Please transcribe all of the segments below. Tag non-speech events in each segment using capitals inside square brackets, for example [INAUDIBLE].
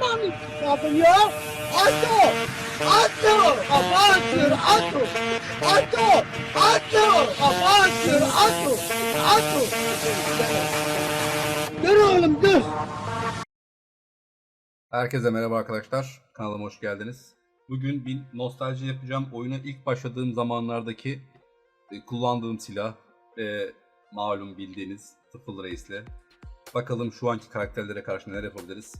mami. Ne? Ato! Ato! Avançır! Ato! Ato! Ato! Avançır! Ato! Ato! Dur oğlum dur. Herkese merhaba arkadaşlar. Kanalıma hoş geldiniz. Bugün bir nostalji yapacağım. Oyuna ilk başladığım zamanlardaki e, kullandığım silah ve malum bildiğiniz Tıfıl Reis'le. Bakalım şu anki karakterlere karşı neler yapabiliriz.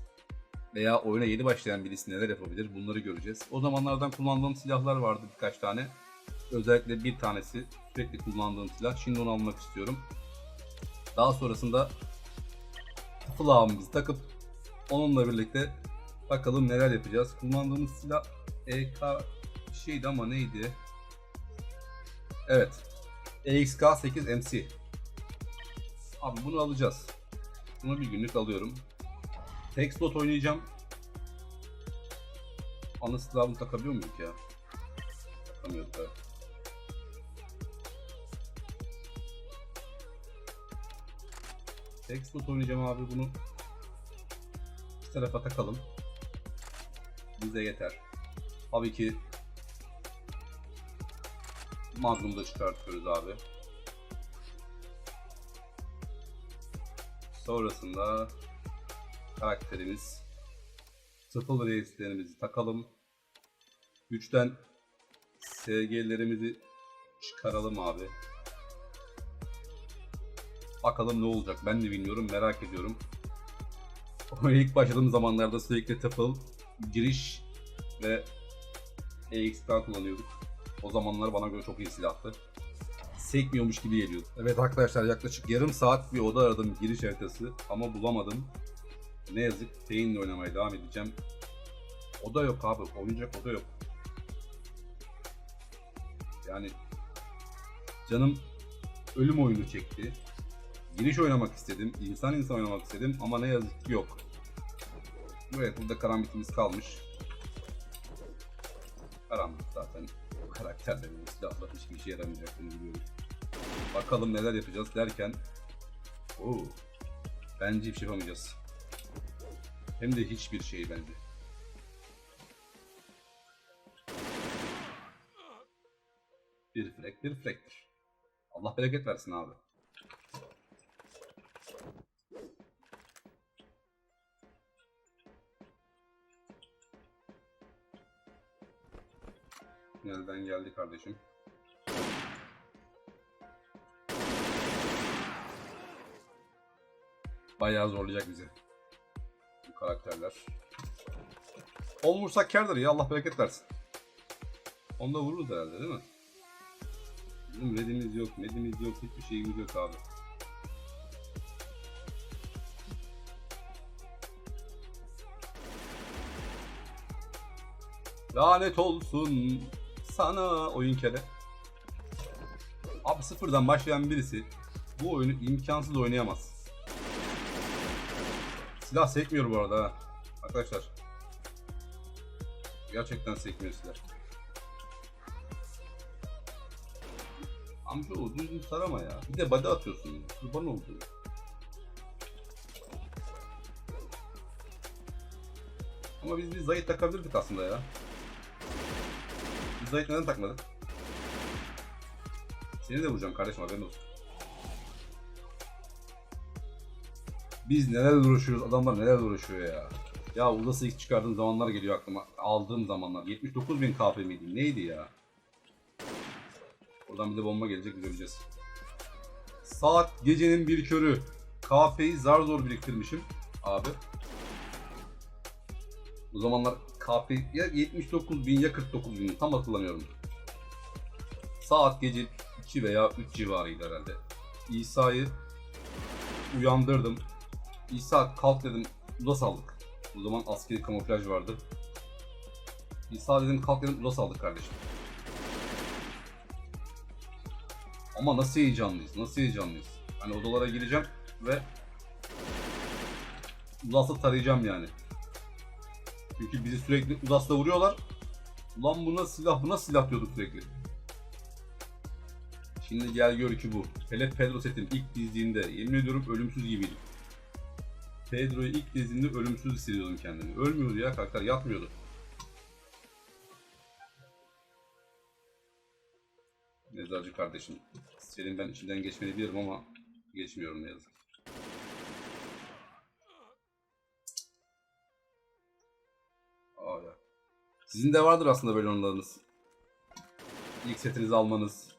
Veya oyuna yeni başlayan birisi neler yapabilir bunları göreceğiz. O zamanlardan kullandığım silahlar vardı birkaç tane. Özellikle bir tanesi sürekli kullandığım silah. Şimdi onu almak istiyorum. Daha sonrasında Tıfıl ağımızı takıp Onunla birlikte bakalım neler yapacağız. Kullandığımız silah EK şeydi ama neydi? Evet. EXK 8 MC. Abi bunu alacağız. Bunu bir günlük alıyorum. Tek slot oynayacağım. Ana silahını takabiliyor muyuz ya? Takamıyorduk evet. Tek slot oynayacağım abi bunu İki tarafa takalım. Bize yeter. Tabii ki Magnum'u da çıkartıyoruz abi. Sonrasında karakterimiz Sıfır reislerimizi takalım. Güçten SG'lerimizi çıkaralım abi. Bakalım ne olacak ben de bilmiyorum merak ediyorum. İlk başladığım zamanlarda sürekli tıfıl, giriş ve EXP kullanıyorduk. O zamanlar bana göre çok iyi silahtı. Sekmiyormuş gibi geliyordu. Evet arkadaşlar yaklaşık yarım saat bir oda aradım giriş haritası ama bulamadım. Ne yazık Pain'le oynamaya devam edeceğim. Oda yok abi, oynayacak oda yok. Yani canım ölüm oyunu çekti. Giriş oynamak istedim, insan insan oynamak istedim ama ne yazık ki yok. Evet burada karambitimiz kalmış. Karambit zaten karakterlerin silahla hiçbir işe yaramayacak bunu biliyorum. Bakalım neler yapacağız derken Oo, bence hiçbir şey yapamayacağız. Hem de hiçbir şey bence. Bir frek bir frektir. Allah bereket versin abi. Nereden geldi kardeşim? Bayağı zorlayacak bizi. Karakterler. On vursak kârdır ya Allah bereket versin. Onda vururuz herhalde değil mi? Bizim redimiz yok, medimiz yok, hiçbir şeyimiz yok abi. Lanet olsun sana oyun kere. Abi sıfırdan başlayan birisi bu oyunu imkansız oynayamaz. Silah sekmiyor bu arada ha. Arkadaşlar. Gerçekten sekmiyor silah. Amca o düzgün sarama ya. Bir de body atıyorsun ya. Kurban oldu. Ama biz bir zayıf takabilirdik aslında ya. Biz zayıf neden takmadık? Seni de vuracağım kardeşim haberin olsun. Biz neler uğraşıyoruz, adamlar neler uğraşıyor ya. Ya Udas'ı ilk çıkardığım zamanlar geliyor aklıma. Aldığım zamanlar. 79.000 KP miydi? Neydi ya? Oradan bir de bomba gelecek biz. Saat gecenin bir körü. KP'yi zar zor biriktirmişim. Abi. O zamanlar KP ya 79 bin ya 49 bin tam hatırlamıyorum. Saat gece 2 veya 3 civarıydı herhalde. İsa'yı uyandırdım. İsa kalk dedim. Udas aldık. O zaman askeri kamuflaj vardı. İsa dedim kalk dedim Udas aldık kardeşim. Ama nasıl heyecanlıyız, nasıl heyecanlıyız. Hani odalara gireceğim ve Udas'ı tarayacağım yani. Çünkü bizi sürekli Udas'la vuruyorlar. Ulan buna silah, buna silah diyorduk sürekli. Şimdi gel gör ki bu. Hele Pedro setin ilk dizdiğinde yemin ediyorum ölümsüz gibiydim. Pedro'yu ilk izlediğimde ölümsüz hissediyordum kendimi. Ölmüyordu ya karakter yatmıyordu. Mezarcı kardeşim. Senin ben içinden geçmeni bilirim ama geçmiyorum ne yazık. Aa ya. Sizin de vardır aslında böyle anılarınız. İlk setinizi almanız.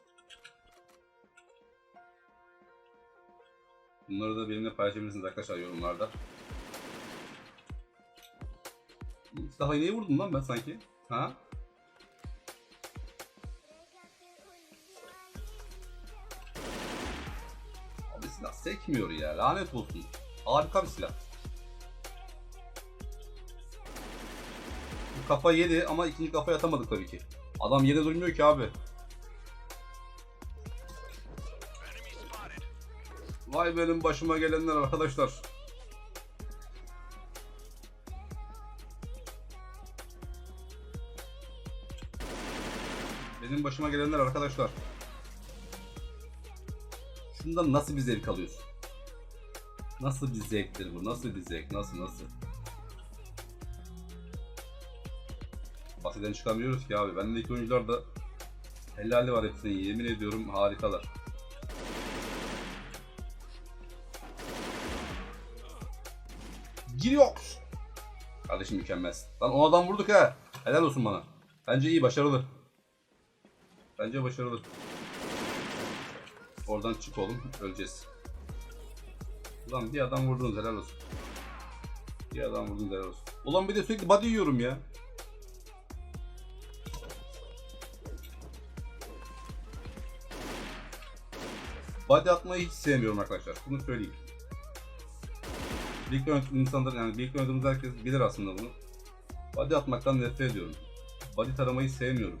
Bunları da benimle paylaşabilirsiniz arkadaşlar yorumlarda. Daha neye vurdum lan ben sanki? Ha? Abi silah sekmiyor ya. Lanet olsun. Harika bir silah. Kafa yedi ama ikinci kafaya atamadık tabii ki. Adam yere durmuyor ki abi. Vay benim başıma gelenler arkadaşlar. Benim başıma gelenler arkadaşlar. Şundan nasıl bir zevk alıyorsun? Nasıl bir zevktir bu? Nasıl bir zevk? Nasıl nasıl? Basitten çıkamıyoruz ki abi. Bendeki oyuncular da helali var hepsinin. Yemin ediyorum harikalar. Giriyor. Kardeşim mükemmelsin. Lan o adam vurduk ha. Helal olsun bana. Bence iyi başarılı. Bence başarılı. Oradan çık oğlum. Öleceğiz. Ulan bir adam vurdunuz helal olsun. Bir adam vurdunuz helal olsun. Ulan bir de sürekli body yiyorum ya. Body atmayı hiç sevmiyorum arkadaşlar. Bunu söyleyeyim. Birlikte oynadığımız insanlar yani birlikte oynadığımız herkes bilir aslında bunu. Body atmaktan nefret ediyorum. Body taramayı sevmiyorum.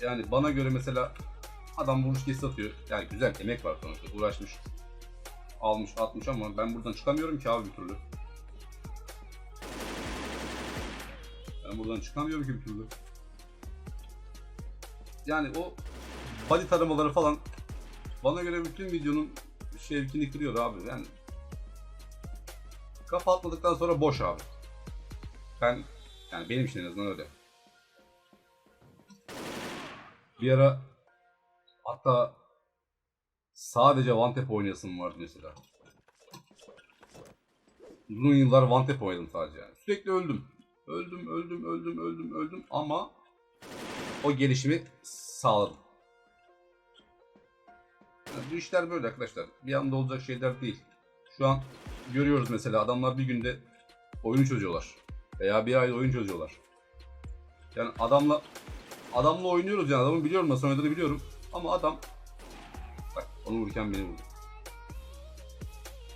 Yani bana göre mesela adam vuruş kesi atıyor. Yani güzel emek var sonuçta. Uğraşmış. Almış atmış ama ben buradan çıkamıyorum ki abi bir türlü. Ben buradan çıkamıyorum ki bir türlü. Yani o body taramaları falan bana göre bütün videonun şevkini kırıyor abi. Yani kafa atmadıktan sonra boş abi. Ben yani benim için en azından öyle. Bir ara hatta sadece one tap oynayasım vardı mesela. Uzun yıllar one tap oynadım sadece yani. Sürekli öldüm. Öldüm, öldüm, öldüm, öldüm, öldüm ama o gelişimi sağladım. Yani bu işler böyle arkadaşlar. Bir anda olacak şeyler değil. Şu an görüyoruz mesela adamlar bir günde oyun çözüyorlar. Veya bir ayda oyun çözüyorlar. Yani adamla adamla oynuyoruz yani adamı biliyorum nasıl oynadığını biliyorum. Ama adam bak onu vururken beni vurdu.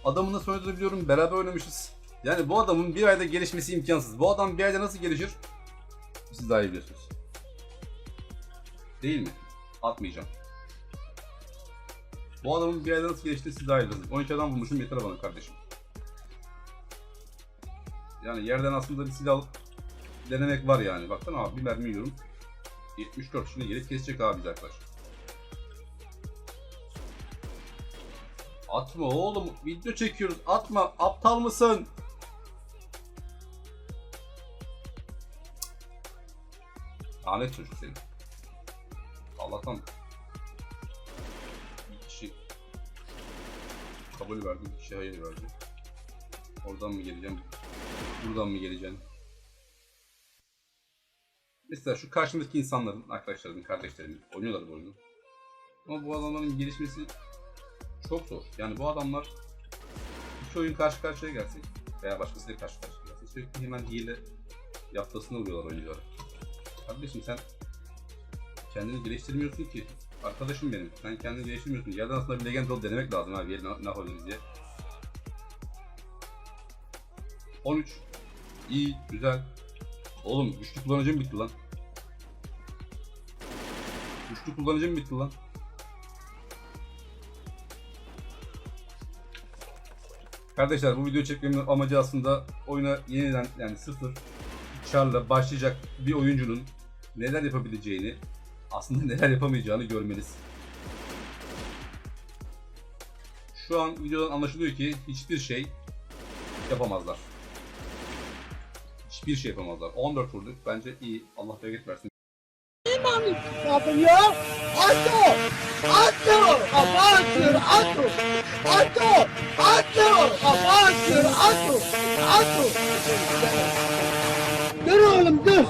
Adamın nasıl oynadığını biliyorum. Beraber oynamışız. Yani bu adamın bir ayda gelişmesi imkansız. Bu adam bir ayda nasıl gelişir? Siz daha iyi biliyorsunuz. Değil mi? Atmayacağım. Bu adamın bir ayda nasıl geliştiğini siz daha iyi biliyorsunuz. 12 adam vurmuşum yeter bana kardeşim. Yani yerden aslında bir silah alıp denemek var yani. Baksana abi bir mermi yiyorum. 74 şimdi gelip kesecek abi arkadaş. Atma oğlum video çekiyoruz atma aptal mısın? Lanet çocuk seni. Allah'tan bir kişi kabul verdi, bir kişi hayır verdi. Oradan mı geleceğim? Buradan mı geleceğim? Mesela şu karşımdaki insanların, arkadaşlarımın, kardeşlerimin oynuyorlar bu oyunu. Ama bu adamların gelişmesi çok zor. Yani bu adamlar iki oyun karşı karşıya gelsek veya başkasıyla karşı karşıya gelsek sürekli hemen hile yaptasına vuruyorlar oyunculara. Kardeşim sen kendini geliştirmiyorsun ki. Arkadaşım benim. Sen kendini geliştirmiyorsun. Yerden aslında bir legend ol denemek lazım abi. Yerine ne yapabiliriz diye. 13. İyi, güzel. Oğlum güçlü kullanıcım bitti lan. Güçlü kullanıcım bitti lan. Kardeşler bu video çekmemin amacı aslında oyuna yeniden yani sıfır çarla başlayacak bir oyuncunun neler yapabileceğini aslında [LAUGHS] neler yapamayacağını görmeniz. Şu an videodan anlaşılıyor ki hiçbir şey yapamazlar. Hiçbir şey yapamadılar. 14 vurduk. Bence iyi. Allah bereket versin. yapıyor? Atto! Atto! Abartıyor! Atto! Atto! Atto! Abartıyor! Atto! Atto! Dur oğlum dur!